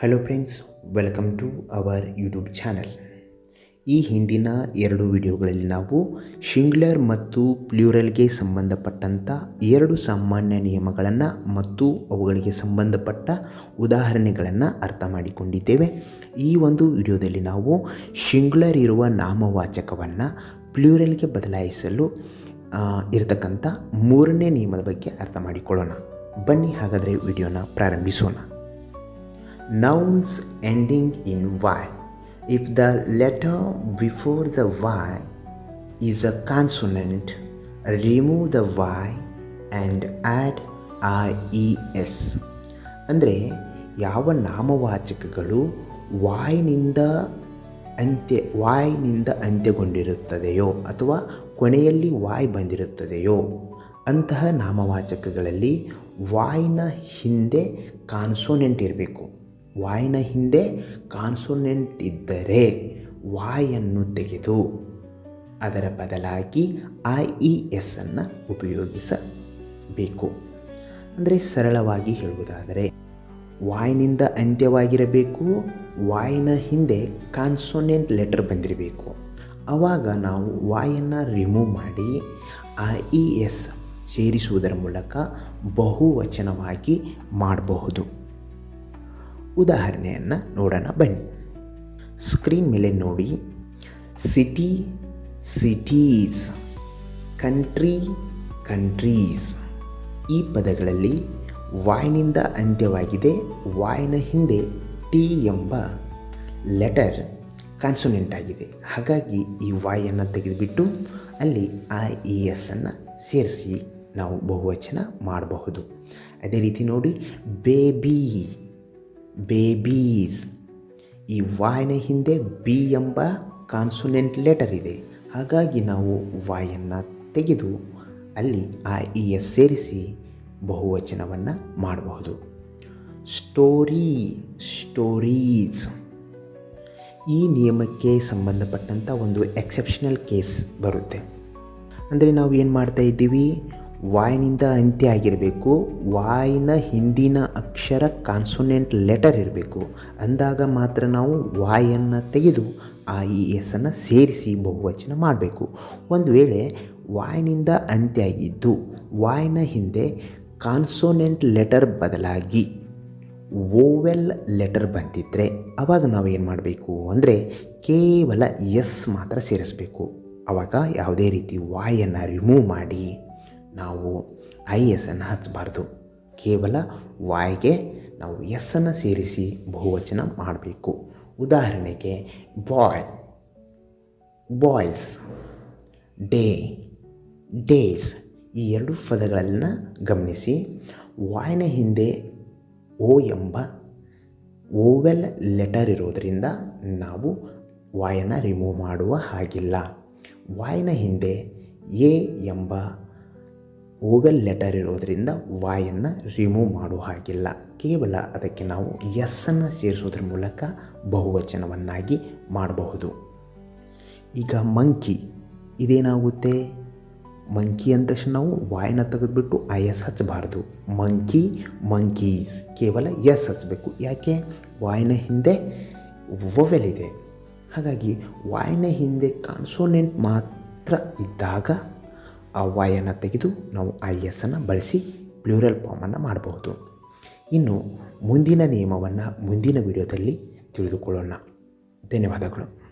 Hello friends welcome to our YouTube channel ಈ ಹಿಂದಿನ ಎರಡು ವಿಡಿಯೋಗಳಲ್ಲಿ ನಾವು ಶಿಂಗ್ಲರ್ ಮತ್ತು ಪ್ಲ್ಯೂರಲ್ಗೆ ಸಂಬಂಧಪಟ್ಟಂಥ ಎರಡು ಸಾಮಾನ್ಯ ನಿಯಮಗಳನ್ನು ಮತ್ತು ಅವುಗಳಿಗೆ ಸಂಬಂಧಪಟ್ಟ ಉದಾಹರಣೆಗಳನ್ನು ಅರ್ಥ ಮಾಡಿಕೊಂಡಿದ್ದೇವೆ. ಈ ಒಂದು ವಿಡಿಯೋದಲ್ಲಿ ನಾವು ಶಿಂಗ್ಲರ್ ಇರುವ ನಾಮವಾಚಕವನ್ನು ಪ್ಲ್ಯೂರಲ್ಗೆ ಬದಲಾಯಿಸಲು ಇರತಕ್ಕಂಥ ಮೂರನೇ ನಿಯಮದ ಬಗ್ಗೆ ಅರ್ಥ ಮಾಡಿಕೊಳ್ಳೋಣ. ಬನ್ನಿ ಹಾಗಾದರೆ ವಿಡಿಯೋನ ಪ್ರಾರಂಭಿಸೋಣ. Nouns ending in y. If the letter before the y is a consonant, remove the y and add ies ಅಂದರೆ ಯಾವ ನಾಮವಾಚಕಗಳು ವಾಯ್ನಿಂದ ಅಂತ್ಯ ವಾಯ್ನಿಂದ ಅಂತ್ಯಗೊಂಡಿರುತ್ತದೆಯೋ ಅಥವಾ ಕೊನೆಯಲ್ಲಿ ವಾಯ್ ಬಂದಿರುತ್ತದೆಯೋ, ಅಂತಹ ನಾಮವಾಚಕಗಳಲ್ಲಿ ವಾಯ್ನ ಹಿಂದೆ ಕಾನ್ಸೋನೆಂಟ್ ಇರಬೇಕು. ವಾಯ್ನ ಹಿಂದೆ ಕಾನ್ಸೋನೆಂಟ್ ಇದ್ದರೆ ವಾಯನ್ನು ತೆಗೆದು ಅದರ ಬದಲಾಗಿ ಐ ಇ ಎಸ್ ಅನ್ನು ಉಪಯೋಗಿಸಬೇಕು. ಅಂದರೆ ಸರಳವಾಗಿ ಹೇಳುವುದಾದರೆ, ವಾಯಿನಿಂದ ಅಂತ್ಯವಾಗಿರಬೇಕು, ವಾಯಿನ ಹಿಂದೆ ಕಾನ್ಸೋನೆಂಟ್ ಲೆಟರ್ ಬಂದಿರಬೇಕು. ಆವಾಗ ನಾವು ವಾಯನ್ನು ರಿಮೂವ್ ಮಾಡಿ ಐ ಇ ಎಸ್ ಸೇರಿಸುವುದರ ಮೂಲಕ ಬಹುವಚನವಾಗಿ ಮಾಡಬಹುದು. ಉದಾಹರಣೆಯನ್ನು ನೋಡೋಣ. ಬನ್ನಿ. ಸ್ಕ್ರೀನ್ ಮೇಲೆ ನೋಡಿ. City, cities, country, countries. ಈ ಪದಗಳಲ್ಲಿ ವಾಯ್ನಿಂದ ಅಂತ್ಯವಾಗಿದೆ. ವಾಯ್ನ ಹಿಂದೆ ಟಿ ಎಂಬ ಲೆಟರ್ ಕಾನ್ಸೋನೆಂಟ್ ಆಗಿದೆ. ಹಾಗಾಗಿ ಈ ವಾಯನ್ನು ತೆಗೆದುಬಿಟ್ಟು ಅಲ್ಲಿ ಐ ಇ, ಎಸ್ ಅನ್ನು ಸೇರಿಸಿ ನಾವು ಬಹುವಚನ ಮಾಡಬಹುದು. ಅದೇ ರೀತಿ ನೋಡಿ. Baby babies. ಈ ವಾಯ್ನ ಹಿಂದೆ ಬಿ ಎಂಬ ಕಾನ್ಸೋನೆಂಟ್ ಲೆಟರ್ ಇದೆ. ಹಾಗಾಗಿ ನಾವು ವಾಯನ್ನು ತೆಗೆದು ಅಲ್ಲಿ ಆ ಇ ಎಸ್ ಸೇರಿಸಿ ಬಹುವಚನವನ್ನು ಮಾಡಬಹುದು. Story, stories. ಈ ನಿಯಮಕ್ಕೆ ಸಂಬಂಧಪಟ್ಟಂಥ ಒಂದು ಎಕ್ಸೆಪ್ಷನಲ್ ಕೇಸ್ ಬರುತ್ತೆ. ಅಂದರೆ ನಾವು ಏನು ಮಾಡ್ತಾ ಇದ್ದೀವಿ? ವಾಯ್ನಿಂದ ಅಂತ್ಯ ಆಗಿರಬೇಕು, ವಾಯ್ನ ಹಿಂದಿನ ಅಕ್ಷರ ಕಾನ್ಸೋನೆಂಟ್ ಲೆಟರ್ ಇರಬೇಕು. ಅಂದಾಗ ಮಾತ್ರ ನಾವು ವಾಯನ್ನು ತೆಗೆದು ಆ ಇ ಎಸ್ಸನ್ನು ಸೇರಿಸಿ ಬಹುವಚನ ಮಾಡಬೇಕು. ಒಂದು ವೇಳೆ ವಾಯ್ನಿಂದ ಅಂತ್ಯ ಆಗಿದ್ದು, ವಾಯ್ನ ಹಿಂದೆ ಕಾನ್ಸೋನೆಂಟ್ ಲೆಟರ್ ಬದಲಾಗಿ ಓವೆಲ್ ಲೆಟರ್ ಬಂದಿದ್ದರೆ ಆವಾಗ ನಾವು ಏನು ಮಾಡಬೇಕು ಅಂದರೆ ಕೇವಲ ಎಸ್ ಮಾತ್ರ ಸೇರಿಸಬೇಕು. ಆವಾಗ ಯಾವುದೇ ರೀತಿ ವಾಯನ್ನು ರಿಮೂವ್ ಮಾಡಿ ನಾವು ಐ ಎಸ್ಸನ್ನು ಹಚ್ಚಬಾರ್ದು. ಕೇವಲ ವಾಯ್ಗೆ ನಾವು ಎಸ್ಸನ್ನು ಸೇರಿಸಿ ಬಹುವಚನ ಮಾಡಬೇಕು. ಉದಾಹರಣೆಗೆ ಬಾಯ್, ಬಾಯ್ಸ್, ಡೇ, ಡೇಸ್ ಈ ಎರಡು ಪದಗಳನ್ನು ಗಮನಿಸಿ. ವಾಯ್ನ ಹಿಂದೆ ಓ ಎಂಬ ಓವೆಲ್ ಲೆಟರ್ ಇರೋದರಿಂದ ನಾವು ವಾಯನ್ನು ರಿಮೂವ್ ಮಾಡುವ ಹಾಗಿಲ್ಲ. ವಾಯ್ನ ಹಿಂದೆ ಎ ಎಂಬ ಓವೆಲ್ ಲೆಟರ್ ಇರೋದರಿಂದ ವಾಯನ್ನು ರಿಮೂವ್ ಮಾಡುವ ಹಾಗಿಲ್ಲ. ಕೇವಲ ಅದಕ್ಕೆ ನಾವು ಎಸ್ಸನ್ನು ಸೇರಿಸೋದ್ರ ಮೂಲಕ ಬಹುವಚನವನ್ನಾಗಿ ಮಾಡಬಹುದು. ಈಗ ಮಂಕಿ ಇದೇನಾಗುತ್ತೆ? ಮಂಕಿ ಅಂದ ತಕ್ಷಣ ನಾವು ವಾಯನ್ನು ತೆಗೆದುಬಿಟ್ಟು ಆ ಎಸ್ ಹಚ್ಚಬಾರ್ದು. ಮಂಕಿ ಮಂಕೀಸ್ ಕೇವಲ ಎಸ್ ಹಚ್ಚಬೇಕು. ಯಾಕೆ? ವಾಯನ ಹಿಂದೆ ವೊವೆಲ್ ಇದೆ. ಹಾಗಾಗಿ ವಾಯನ ಹಿಂದೆ ಕಾನ್ಸೋನೆಂಟ್ ಮಾತ್ರ ಇದ್ದಾಗ ಆ ವಾಯನ್ನು ತೆಗೆದು ನಾವು ಐ ಎಸ್ ಅನ್ನು ಬಳಸಿ ಪ್ಲೂರಲ್ ಫಾರ್ಮನ್ನು ಮಾಡಬಹುದು. ಇನ್ನು ಮುಂದಿನ ನಿಯಮವನ್ನು ಮುಂದಿನ ವಿಡಿಯೋದಲ್ಲಿ ತಿಳಿದುಕೊಳ್ಳೋಣ. ಧನ್ಯವಾದಗಳು.